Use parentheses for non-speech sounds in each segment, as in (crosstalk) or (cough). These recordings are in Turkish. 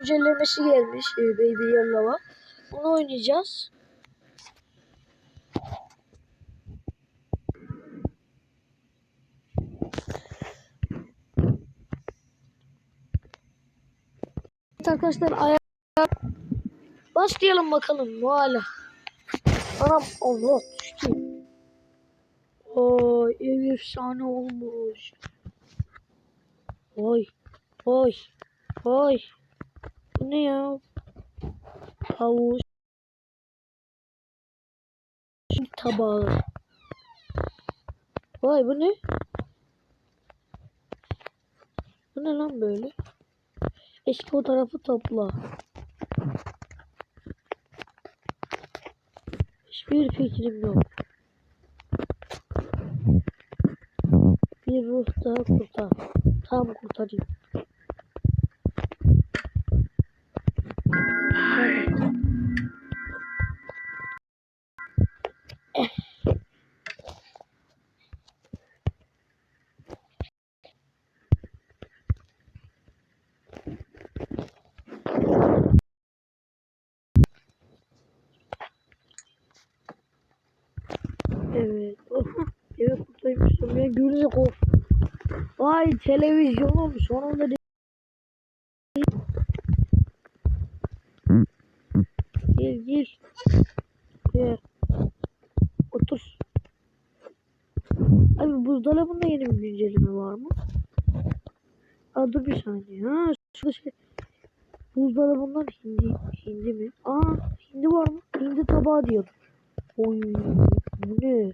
güncellemesi gelmiş e, Baby Yellow'a. Bunu oynayacağız. Arkadaşlar ayağa başlayalım bakalım hala. Anam Allah düştü. Oy ev efsane olmuş. Oy oy oy. Ne ya? Havuz. Tabağı. Vay bu ne? Bu ne lan böyle? Eski fotoğrafı topla. Hiçbir fikrim yok. Bir ruh daha kurtar. Tam kurtarayım. Evet. Oha. (laughs) Eve kurtarmıştım ya. Gülecek of. Vay televizyonum sonunda değil. Gel gel. Gel. Otur. Abi buzdolabında yeni bir güncelleme var mı? Aa dur bir saniye. Ha şurada şey. Buzdolabından hindi. Hindi mi? Aa hindi var mı? Hindi tabağı diyor. Oy bu ne?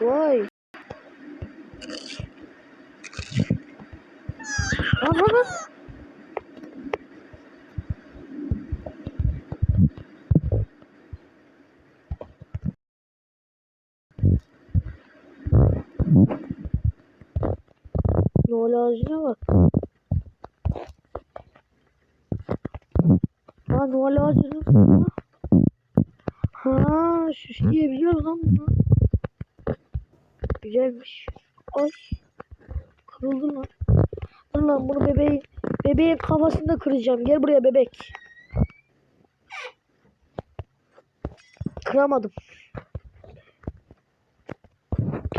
Vay. Lan lan Güzelmiş. Ay. Kırıldı lan. Dur lan bunu bebeğin, bebeğin kafasında kıracağım. Gel buraya bebek. Kıramadım.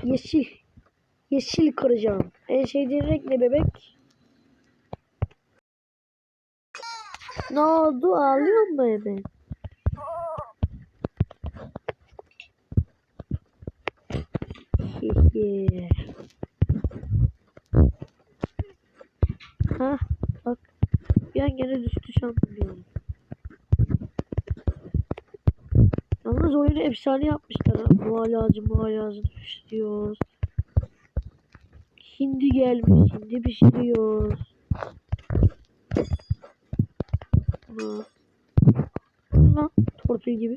Yeşil. Yeşil kıracağım. En sevdiğin renk ne bebek? Ne oldu? Ağlıyor mu bebek? Ha bak. Bir an gene düştü şampiyon. Yalnız oyunu efsane yapmışlar ha. Muhal ağacı muhal pişiriyoruz. Hindi gelmiş. Hindi pişiriyoruz. Ne lan? Torpil gibi.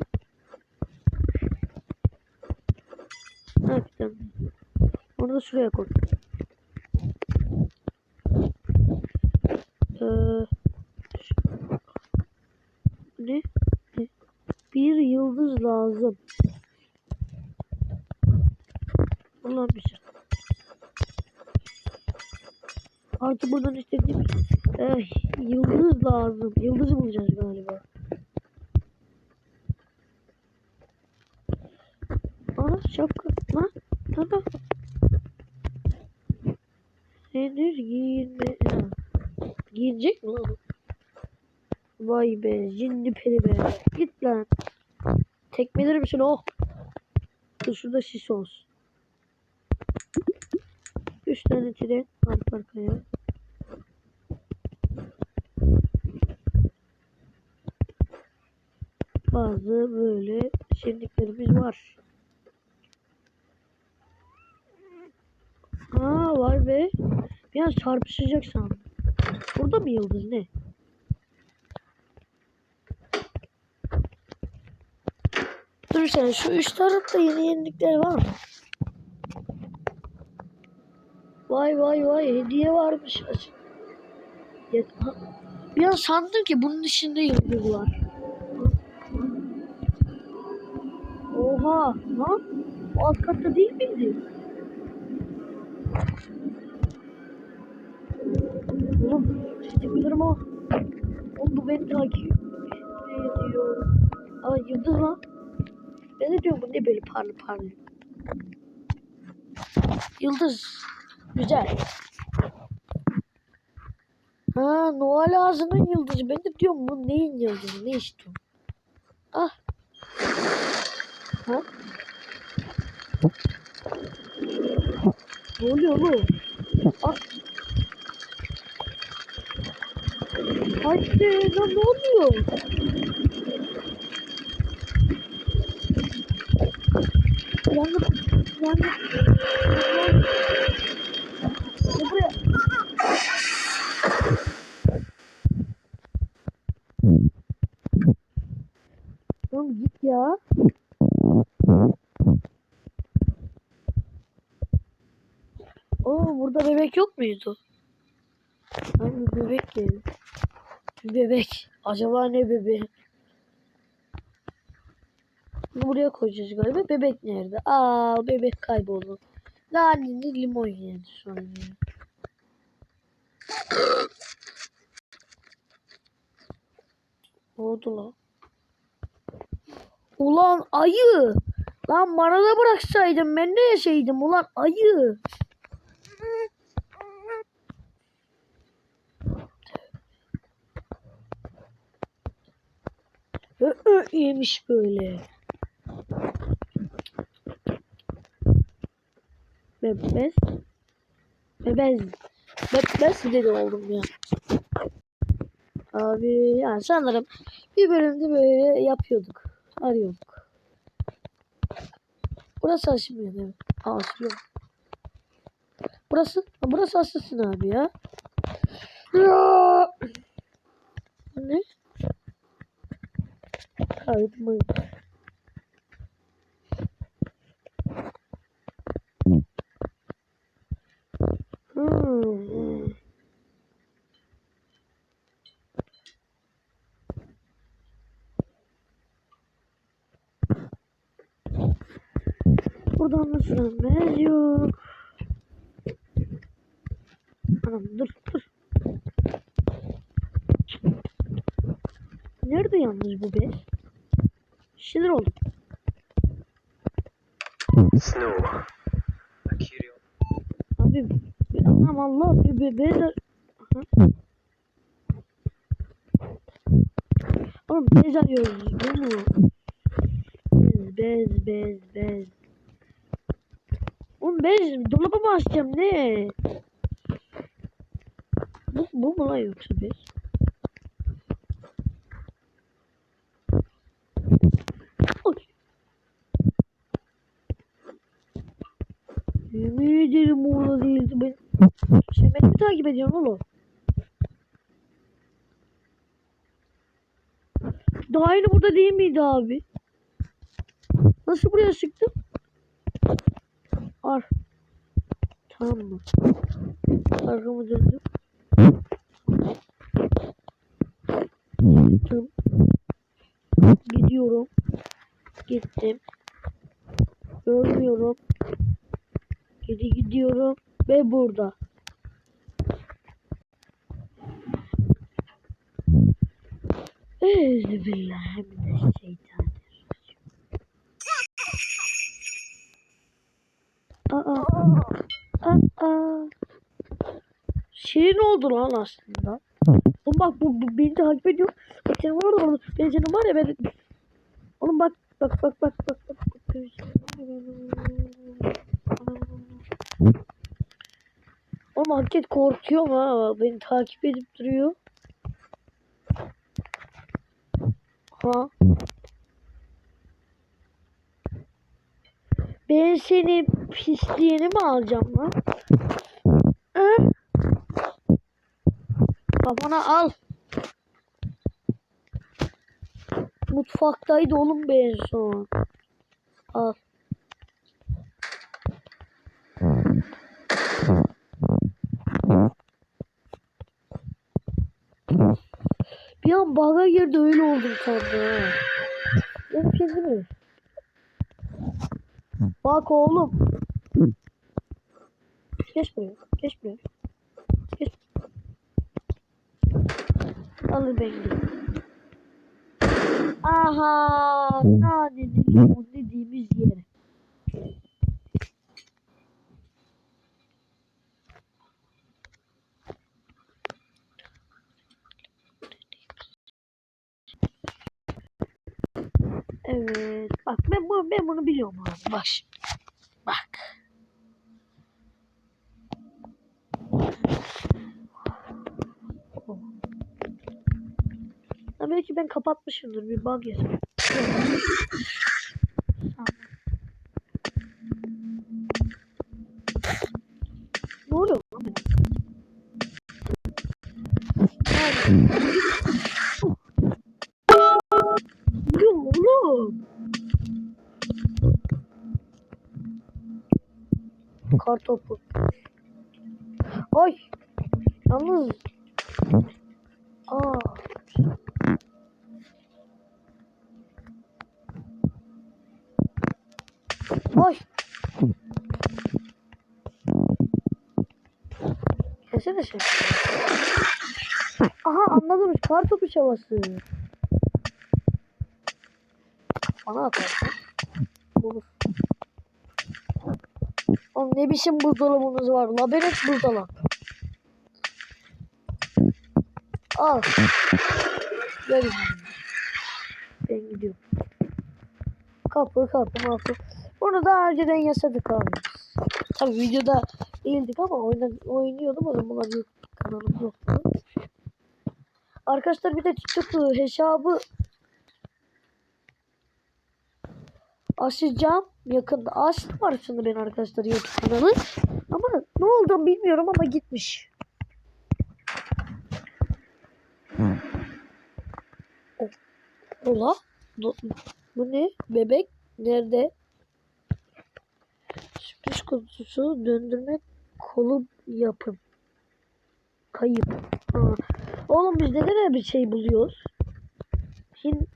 Ha bir. Onu da şuraya koy. Ee, ne? Bir yıldız lazım. Ulan bir şey. Artık buradan istediğimiz eh, yıldız lazım. Yıldız bulacağız galiba. Aa şapka. Lan. Tamam. Henüz giyinme. Giyinecek mi? Vay be. Cinli peri be. Git lan. Tekmeler misin oh. Dur şurada şiş olsun. Üç tane tren arka arkaya. Bazı böyle şenliklerimiz var. Aa var be. Bir an çarpışacak sandım. Burada mı yıldız ne? Dur sen şu üç tarafta yeni yenilikler var mı? Vay vay vay hediye varmış. Ha, Bir an sandım ki bunun içinde yıldız var. Oha lan alt katta değil miydi? Oğlum çizgilerim o. Oğlum bu beni takip ediyor. Aa yıldız lan. Ben de diyorum bu ne böyle parlı parlı. Yıldız. Güzel. Ha Noel ağzının yıldızı. Ben de diyorum bu neyin yıldızı? Ne istiyorum? Ah. Ha? Ne oluyor oğlum? Ah. Hadi lan ne oluyor? Yandım. Yandım. Muydu? Lan bir bebek geldi. Bir bebek. Acaba ne bebeği? Buraya koyacağız galiba. Bebek nerede? Aa bebek kayboldu. Lanetli limon yedi sonra. Oldu lan? Ulan ayı. Lan bana da bıraksaydım ben de yeseydim ulan ayı. Ö, yemiş böyle. Bebez. Bebez. Bebez dedi oldum ya. Abi ya sanırım bir bölümde böyle yapıyorduk. Arıyorduk. Burası açmıyor değil mi? Aa. Burası, burası açılsın abi ya. Ya! Ne? Hmm. Buradan nasıl dönmez yok. Anam dur dur. Nerede yalnız bu bez? Şeyler oldu. Snow. Akirion. Abi anam Allah bir be bez ar- Aha. Oğlum bez arıyoruz bu mu? Bez bez bez bez. Oğlum bez dolaba mı açacağım ne? Bu, bu mu lan yoksa bez? Yemin ederim orada değildi ben. Beni mi takip ediyorsun oğlum? Daha yeni burada değil miydi abi? Nasıl buraya çıktım? Ar. Tamam mı? Arkamı döndüm. Gittim. Gidiyorum. Gittim. Görmüyorum. Geri gidiyorum. Ve burada. Şey ne oldu lan aslında? Oğlum bak bu, bu beni takip ediyor. Bak senin var orada. Ben senin var ya ben. Oğlum bak bak bak bak bak bak. Oğlum hareket korkuyor ha. Beni takip edip duruyor. Ha. Ben seni pisliğini mi alacağım lan? Hı? Kafana al. Mutfaktaydı oğlum ben son. Al. An baga girdi öyle oldum sandım. Yok bir şey değil mi? Bak oğlum. Geç buraya. Geç buraya. Geç. Alır ben gidiyorum. Aha. Naneli limon Bak ben, bu, ben bunu biliyorum abi. Bak şimdi. Bak. Ya belki ben kapatmışımdır. Bir bug. Tamam. Ne oluyor lan Kartopu. Ay. Yalnız. Aa. Ay. Gelsene sen. Aha anladım. Kartopu çabası. Bana atarsın. Olur. Oğlum ne biçim buzdolabınız var? Labirent buzdolabı. Al. Gel. Ben gidiyorum. Kapı kapı kapı. Bunu daha önceden yasadık abi. Tabi videoda değildik ama oyna, oynuyordum o zamanlar YouTube kanalım yoktu. Arkadaşlar bir de TikTok hesabı açacağım yakında. Açtım arasında ben arkadaşlar YouTube kanalı. Ama ne oldu bilmiyorum ama gitmiş. Ola. Do- Bu ne? Bebek nerede? Sürpriz kutusu döndürme kolu yapın. Kayıp. Ha. Oğlum biz neden bir şey buluyoruz? Hin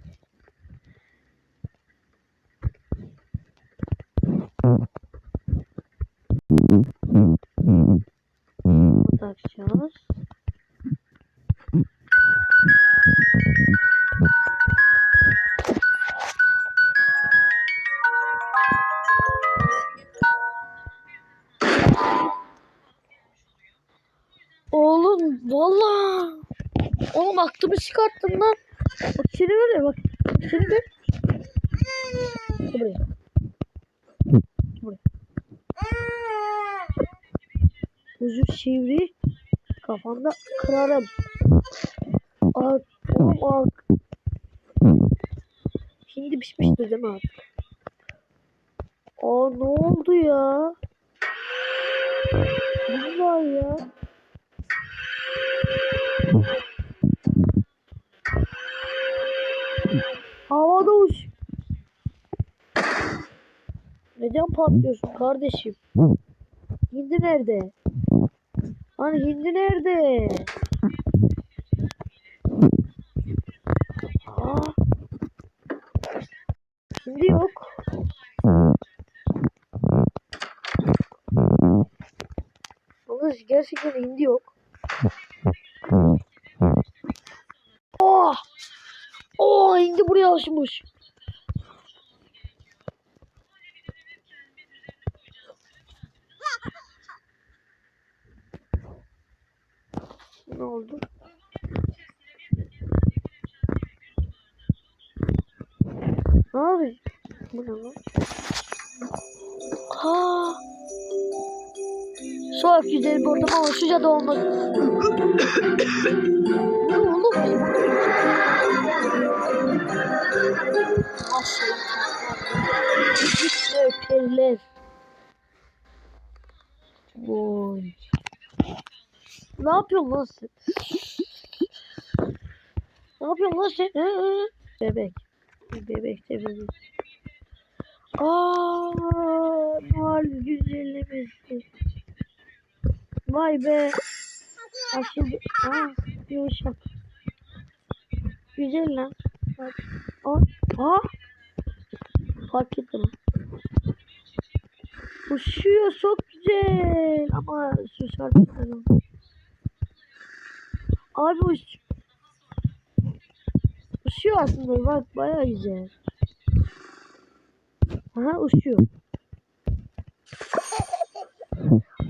Valla. Oğlum aklımı çıkarttın lan. Bak var ya bak. Gel buraya. Buraya. Ucu sivri. Kafanda kırarım. Ak. Oğlum ak. Şimdi pişmiştir değil mi artık? Aa ne oldu ya? Ne var ya? Havada uç. Neden patlıyorsun kardeşim? Hindi nerede? Hani hindi nerede? Aa. Hindi yok. Yalnız gerçekten hindi yok. Oh! Oh hindi buraya alışmış. Ne oldu? Ne abi? Bu ne lan? Aa! Soğuk güzel bir ortam ama sıcak da olmaz. Maşallah. Öperler. Oy. Ne yapıyorsun lan sen? Ne yapıyorsun lan sen? Bebek. Bebek de bebek. Aa, Noel güzellemesi. Vay be. Açıldı. Aa, yumuşak. Güzel lan. Bak. Aa, aa. Fark ettim. Uçuyor çok güzel ama Şu şarkıları olmuş. Abi uç. Uçuyor aslında bak bayağı güzel. Aha uçuyor.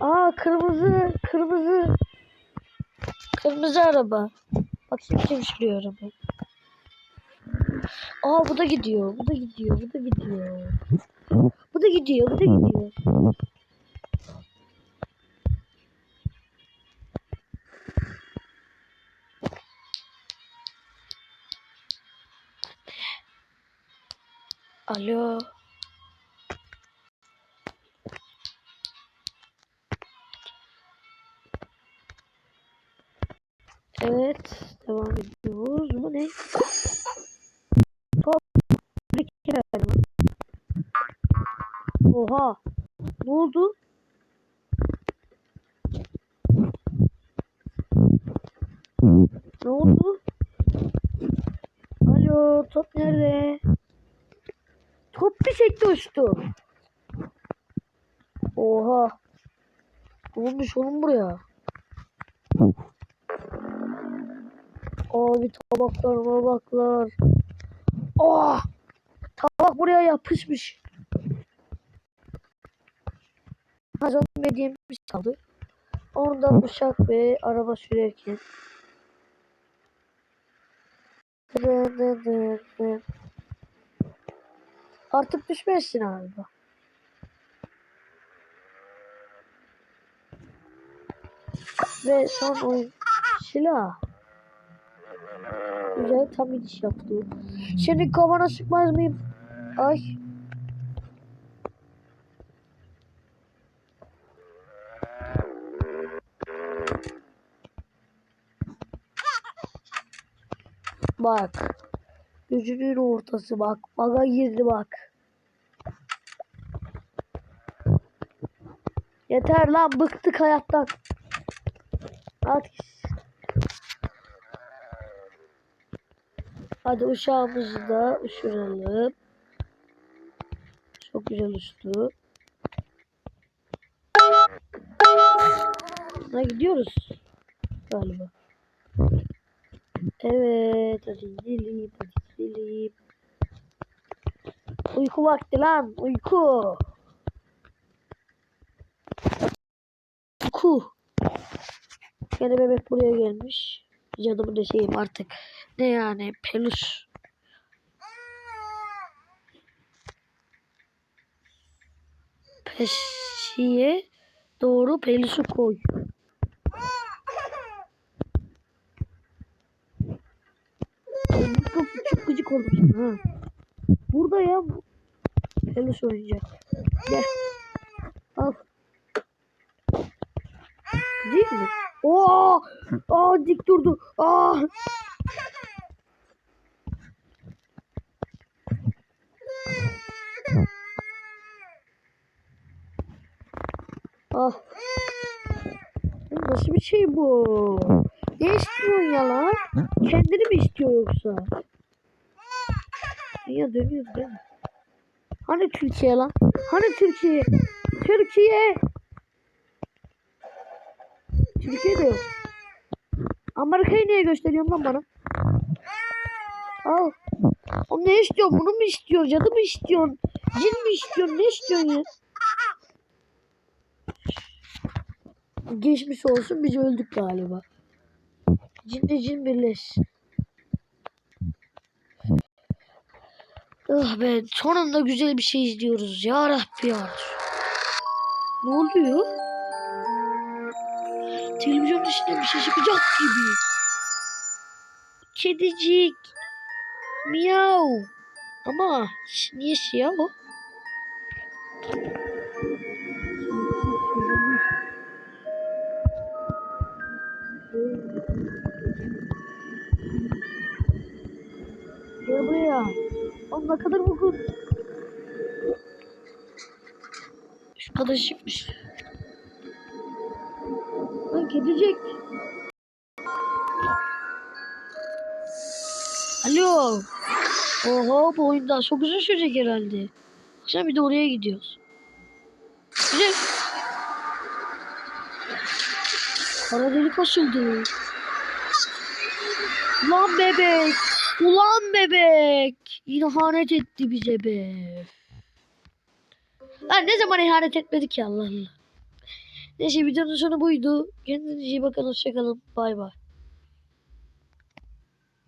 Aa kırmızı kırmızı kırmızı araba. Bak şimdi kim sürüyor araba. Aa bu da gidiyor. Bu da gidiyor. Bu da gidiyor. Bu da gidiyor. Bu da gidiyor. Alo. Evet, devam ediyoruz. Bu ne? Verdim. Oha. Ne oldu? Ne oldu? Alo, top nerede? Top bir şekilde uçtu. Oha. Olmuş oğlum buraya? Abi tabaklar mabaklar. Oh! Tabak buraya yapışmış. Az önce dediğimiz kaldı. Orada uçak ve araba sürerken. Artık düşmezsin abi. Ve son oyun silah. Güzel tam iniş yaptı. Senin kafana sıkmaz mıyım? Ay. Bak. Gözünün ortası bak. Baga girdi bak. Yeter lan bıktık hayattan. Artık Hadi uçağımızı da uçuralım. Çok güzel uçtu. Ha gidiyoruz. Galiba. Evet. Hadi gidelim. Hadi gidelim. Uyku vakti lan. Uyku. Uyku. Yine bebek buraya gelmiş. Canımı deseyim artık. Ne yani peluş. Peşiye doğru peluşu koy. Çok, çok gıcık oldum sana ha. Burada ya peluş oyuncak. Gel. Al. Değil mi? Oo! Aa dik durdu. Aa! Ah. Nasıl bir şey bu? Ne istiyorsun ya lan? Kendini mi istiyor yoksa? Ya dönüyor değil mi? Hani Türkiye lan? Hani Türkiye? Türkiye! Türkiye de yok. Amerika'yı niye gösteriyorsun lan bana? Al. O ne istiyor? Bunu mu istiyor? Cadı mı istiyorsun? Cin mi istiyorsun? Ne istiyorsun ya? Geçmiş olsun biz öldük galiba. Cinle cin birleşsin. Ah be sonunda güzel bir şey izliyoruz ya Rabbi. Ne oluyor? Televizyon içinde bir şey çıkacak gibi. Kedicik. Miyav. Ama niye siyah o? Buraya. Oğlum ne kadar bokun. Şu kadar çıkmış. Lan kedicik. Alo. Oho bu oyun daha çok uzun sürecek herhalde. Baksana bir de oraya gidiyoruz. Güzel. Kara delik açıldı. Ulan bebek. Ulan bebek. İhanet etti bize be. Lan ne zaman ihanet etmedik ya Allah Allah. Neyse videonun sonu buydu. Kendinize iyi bakın. Hoşçakalın. Bay bay.